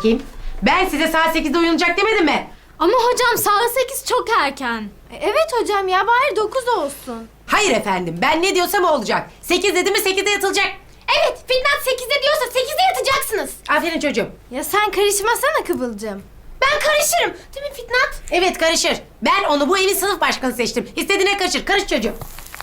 bakayım. Ben size saat 8'de uyunacak demedim mi? Ama hocam saat 8 çok erken. E, Evet hocam ya bari 9 olsun. Hayır efendim. Ben ne diyorsam o olacak. 8 dedim mi 8'de yatılacak. Evet Fitnat 8'de diyorsa 8'de yatacaksınız. Aferin çocuğum. Ya sen karışmasana Kıvılcım. Ben karışırım. Değil mi Fitnat? Evet karışır. Ben onu bu evin sınıf başkanı seçtim. İstediğine karışır. Karış çocuğum.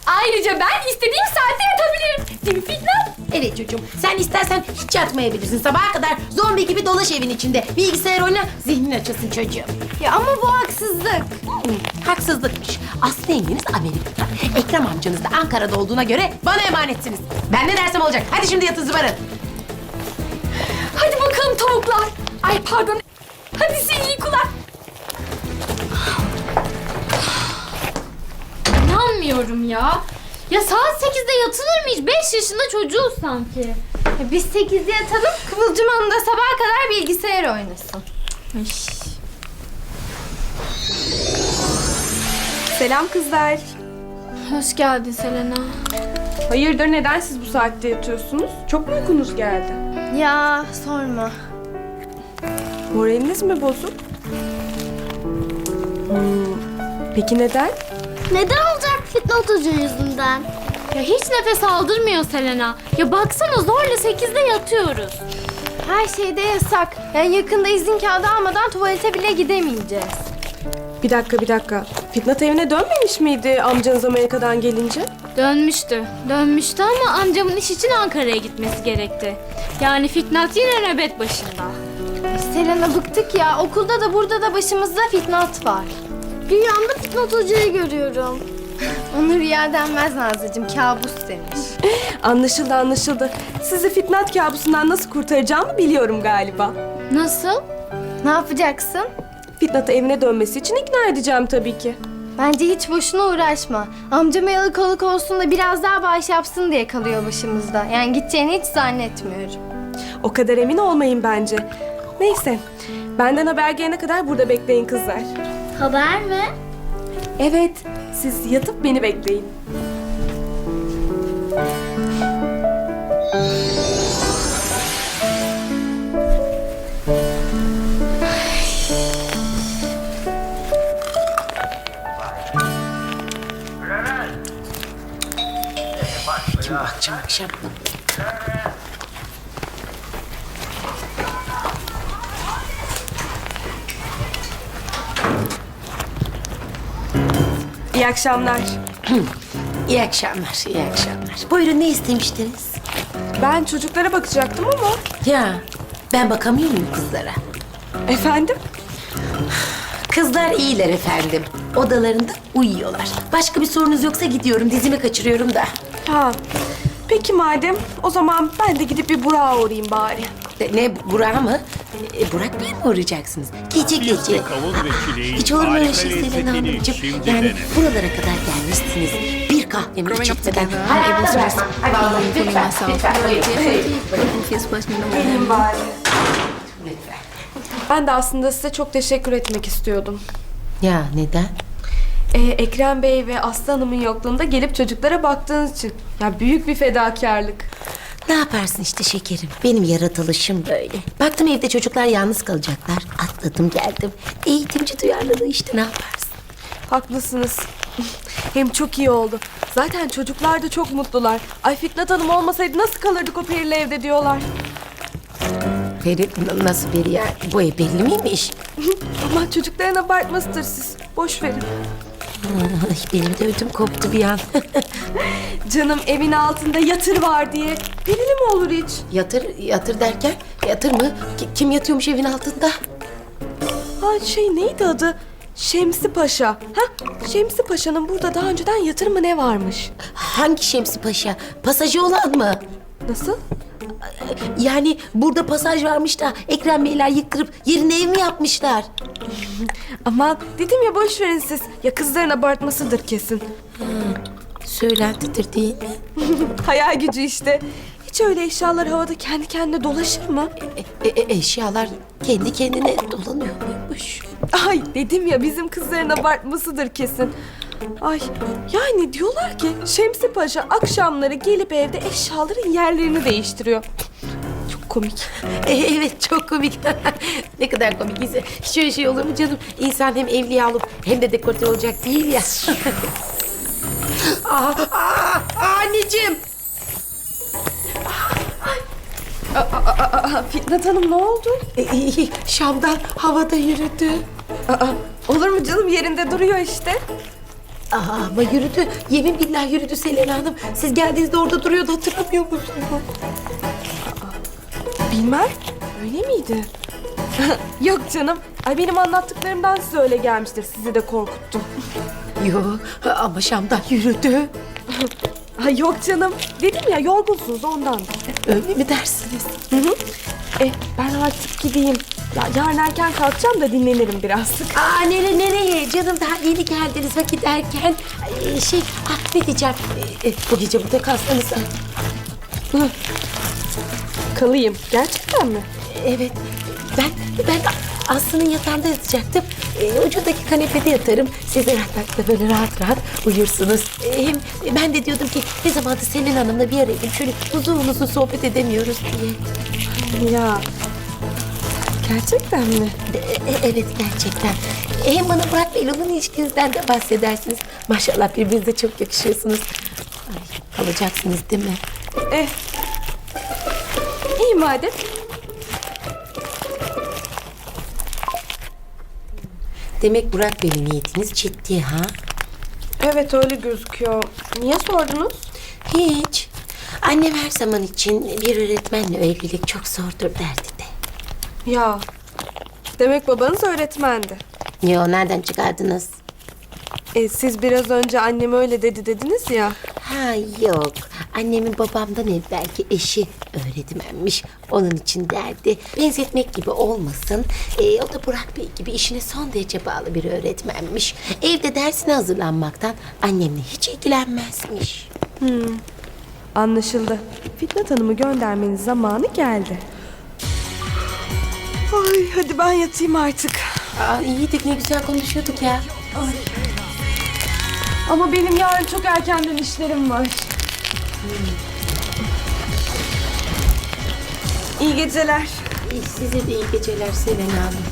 Ayrıca ben istediğim saatte yatabilirim. Değil mi Fitnat? Evet çocuğum. Sen istersen hiç yatmayabilirsin. Sabaha kadar zombi gibi dolaş evin içinde. Bilgisayar oyna, zihnin açılsın çocuğum. Ya ama bu haksızlık. Hmm, haksızlıkmış. Aslı yengeniz Amerika'da. Ekrem amcanız da Ankara'da olduğuna göre bana emanetsiniz. Ben ne dersem olacak. Hadi şimdi yatın zıbarın. Hadi bakalım tavuklar. Ay pardon. Hadi size iyi uykular. İnanmıyorum ya. Ya saat 8'de yatılır mı hiç? 5 yaşında çocuğuz sanki. Ya biz 8'de yatalım. Kıvılcım Hanım da sabaha kadar bilgisayar oynasın. Selam kızlar. Hoş geldin Selena. Hayırdır neden siz bu saatte yatıyorsunuz? Çok mu uykunuz geldi? Ya sorma. Moraliniz mi bozuk? Hmm, Peki neden? Neden Hoca yüzünden? Ya hiç nefes aldırmıyor Selena. Ya baksana zorla 8'de yatıyoruz. Her şeyde yasak. Yani yakında izin kağıdı almadan tuvalete bile gidemeyeceğiz. Bir dakika bir dakika. Fitnat evine dönmemiş miydi amcanız Amerika'dan gelince? Dönmüştü. Dönmüştü ama amcamın iş için Ankara'ya gitmesi gerekti. Yani Fitnat yine nöbet başında. Ay Selena bıktık ya. Okulda da burada da başımızda Fitnat var. Rüyamda Fitnat Hoca'yı görüyorum. Onu rüya denmez Nazlıcığım. Kabus denir. Anlaşıldı anlaşıldı. Sizi Fitnat kabusundan nasıl kurtaracağımı biliyorum galiba. Nasıl? Ne yapacaksın? Fitnat'ı evine dönmesi için ikna edeceğim tabii ki. Bence hiç boşuna uğraşma. Amcama yalakalık olsun da biraz daha bağış yapsın diye kalıyor başımızda. Yani gideceğini hiç zannetmiyorum. O kadar emin olmayın bence. Neyse. Benden haber gelene kadar burada bekleyin kızlar. Haber mi? Evet, siz yatıp beni bekleyin. Kim bakacağım akşam? İyi akşamlar. İyi akşamlar, iyi akşamlar. Buyurun ne istemiştiniz? Ben çocuklara bakacaktım ama... Ya ben bakamıyor muyum kızlara? Efendim? Kızlar iyiler efendim. Odalarında uyuyorlar. Başka bir sorunuz yoksa gidiyorum. Dizimi kaçırıyorum da. Ha. Peki madem, o zaman ben de gidip bir Burak'a uğrayayım bari. E, Ne Burak mı? E, Burak Bey mi uğrayacaksınız? Gece gece. kavun ve çileğin Hiç olur mu öyle harika şey Selena lezzetini Hanımcığım? şimdi Yani dene. buralara kadar gelmişsiniz. Bir kahvemi içmeden hayatta versin. Ay vallahi lütfen, lütfen. Buyurun, buyurun. Gelin bari. Lütfen. Ben de aslında size çok teşekkür etmek istiyordum. Ya neden? Ee, Ekrem Bey ve Aslı Hanım'ın yokluğunda gelip çocuklara baktığınız için. Ya büyük bir fedakarlık. Ne yaparsın işte şekerim. Benim yaratılışım böyle. Baktım evde çocuklar yalnız kalacaklar. Atladım geldim. Eğitimci duyarlılığı işte ne yaparsın? Haklısınız. Hem çok iyi oldu. Zaten çocuklar da çok mutlular. Ay Fitnat Hanım olmasaydı nasıl kalırdık o perili evde diyorlar. Peri nasıl peri ya? Bu ev belli miymiş? Ama çocukların abartmasıdır siz. Boş verin. Benim de ödüm koptu bir an. Canım evin altında yatır var diye. Perili mi olur hiç? yatır, yatır derken yatır mı? Ki- Kim yatıyormuş evin altında? Ha şey neydi adı? Şemsi Paşa. Ha Şemsi Paşa'nın burada daha önceden yatır mı ne varmış? Hangi Şemsi Paşa? Pasajı olan mı? Nasıl? Yani burada pasaj varmış da Ekrem Beyler yıktırıp yerine ev mi yapmışlar? Ama dedim ya boş verin siz. Ya kızların abartmasıdır kesin. Söylentidir değil mi? Hayal gücü işte. Hiç öyle eşyalar havada kendi kendine dolaşır mı? E, e, eşyalar kendi kendine dolanıyor muymuş? Ay dedim ya bizim kızların abartmasıdır kesin. Ay yani diyorlar ki Şemsi Paşa akşamları gelip evde eşyaların yerlerini değiştiriyor. Çok komik. E, evet çok komik. ne kadar komik. ise. Hiç öyle şey olur mu canım? İnsan hem evliya olup hem de dekolte olacak değil ya. aa, aa, anneciğim. Aa, Fitnat Hanım ne oldu? E, e, Şam'dan havada yürüdü. Aa, olur mu canım yerinde duruyor işte. Aa, ama yürüdü. Yemin billah yürüdü Selena Hanım. Siz geldiğinizde orada duruyordu hatırlamıyor musunuz? Bilmem. Öyle miydi? Yok canım. Ay benim anlattıklarımdan size öyle gelmiştir. Sizi de korkuttum. Yok ama Şam'dan yürüdü. Ay yok canım. Dedim ya yorgunsunuz ondan. Öyle mi dersiniz? Hı hı. E ben artık gideyim. Ya yarın erken kalkacağım da dinlenirim biraz. Aa nere nereye canım daha yeni geldiniz vakit erken. Ay, şey ah ne diyeceğim. E, e, bu gece burada kalsanız. Kalayım. Gerçekten mi? Evet ben ben Aslı'nın yatağında yatacaktım. E, ucundaki kanepede yatarım. Siz de yatakta böyle rahat rahat uyursunuz. E, hem ben de diyordum ki ne zamandır Selin Hanım'la bir araya gelip şöyle uzun uzun sohbet edemiyoruz diye. Ya. Gerçekten mi? E, e, evet gerçekten. Hem bana Burak Bey'le olan ilişkinizden de bahsedersiniz. Maşallah birbirinize çok yakışıyorsunuz. Ay, kalacaksınız değil mi? Eh. İyi madem. Demek Burak Bey'le niyetiniz ciddi ha? Evet öyle gözüküyor. Niye sordunuz? Hiç. Annem her zaman için bir öğretmenle evlilik çok zordur derdi de. Ya. Demek babanız öğretmendi. Yo nereden çıkardınız? E, siz biraz önce annem öyle dedi dediniz ya. Ha yok. Annemin babamdan evvelki eşi öğretmenmiş. Onun için derdi. Benzetmek gibi olmasın. Ee, o da Burak Bey gibi işine son derece bağlı bir öğretmenmiş. Evde dersine hazırlanmaktan annemle hiç ilgilenmezmiş. Anlaşıldı. Fitnat Hanım'ı göndermenin zamanı geldi. Ay hadi ben yatayım artık. Aa, iyiydik ne güzel konuşuyorduk ya. Ama benim yarın çok erkenden işlerim var. İyi geceler. İyi, Size de iyi geceler Selena Hanım.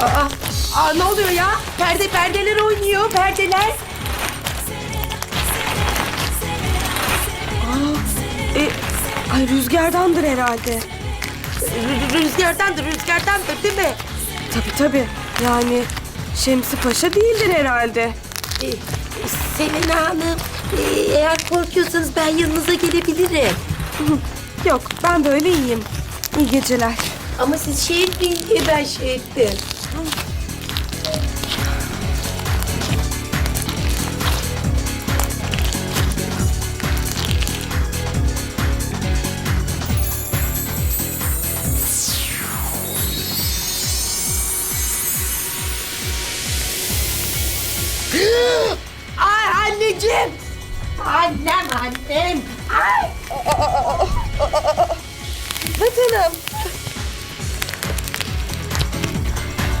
Aa, aa, ne oluyor ya? Perde perdeler oynuyor, perdeler. Ay rüzgardandır herhalde. Rüzgardandır, rüzgardandır değil mi? Tabii tabii. Yani Şemsi Paşa değildir herhalde. Ee, Selena Hanım, ee, eğer korkuyorsanız ben yanınıza gelebilirim. Yok ben böyle iyiyim. İyi geceler. Ama siz etmeyin diye ben şey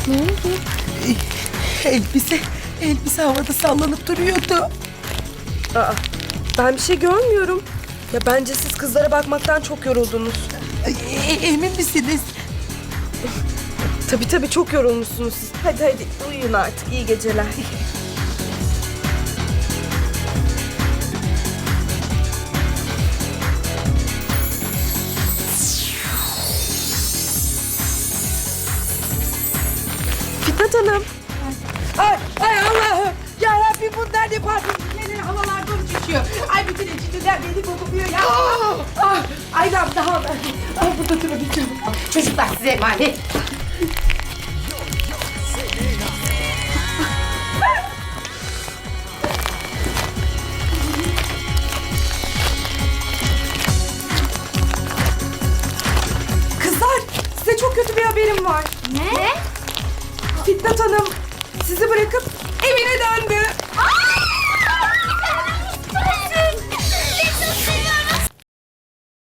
Vatanım. Elbise, elbise havada sallanıp duruyordu. Aa, ben bir şey görmüyorum. Ya bence siz kızlara bakmaktan çok yoruldunuz. E- emin misiniz? Tabii tabii çok yorulmuşsunuz siz. Hadi hadi uyuyun artık. İyi geceler. beni kokuyor ya. Ah, ay Rab daha Ay burada durabileceğim. Çocuklar size emanet. Kızlar size çok kötü bir haberim var. Ne? Fitnat Hanım sizi bırakıp evine döndü.